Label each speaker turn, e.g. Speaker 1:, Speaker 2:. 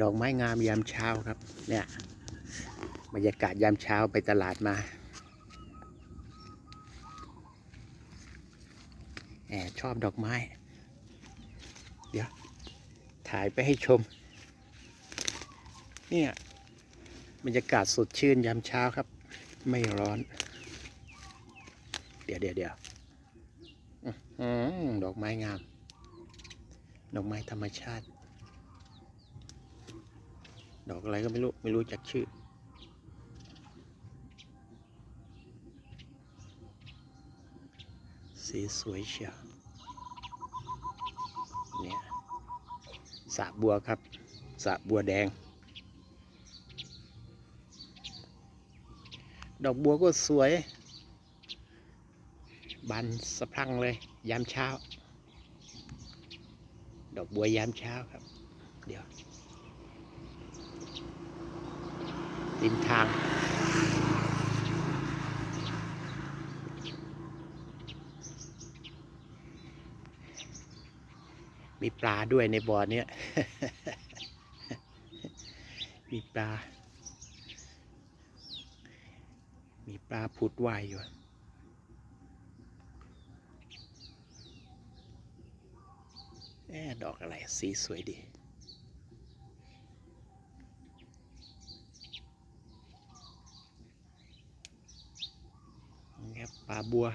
Speaker 1: ดอกไม้งามยามเช้าครับ เนี่ยบรรยากาศยามเช้าไปตลาดมาแอบชอบดอกไม้ เดี๋ยว ถ่ายไปให้ชม เนี่ยบรรยากาศสดชื่นยามเช้าครับ ไม่ร้อน เดี๋ยวเดี๋ยวเดี๋ยวดอกไม้งาม ดอกไม้ธรรมชาติ ดอกอะไรก็ไม่รู้ ไม่รู้จักชื่อ สีสวยเชียวเนี่ยสะบัวครับสะบัวแดง ดอกบัวก็สวย บานสะพรั่งเลย ยามเช้า ดอกบัวยามเช้าครับ เดี๋ยว ริมทาง มีปลาด้วยในบ่อเนี้ย มีปลา มีปลาผุดว่ายอยู่แอดอกอะไร สีสวยดี ครับปลาบัว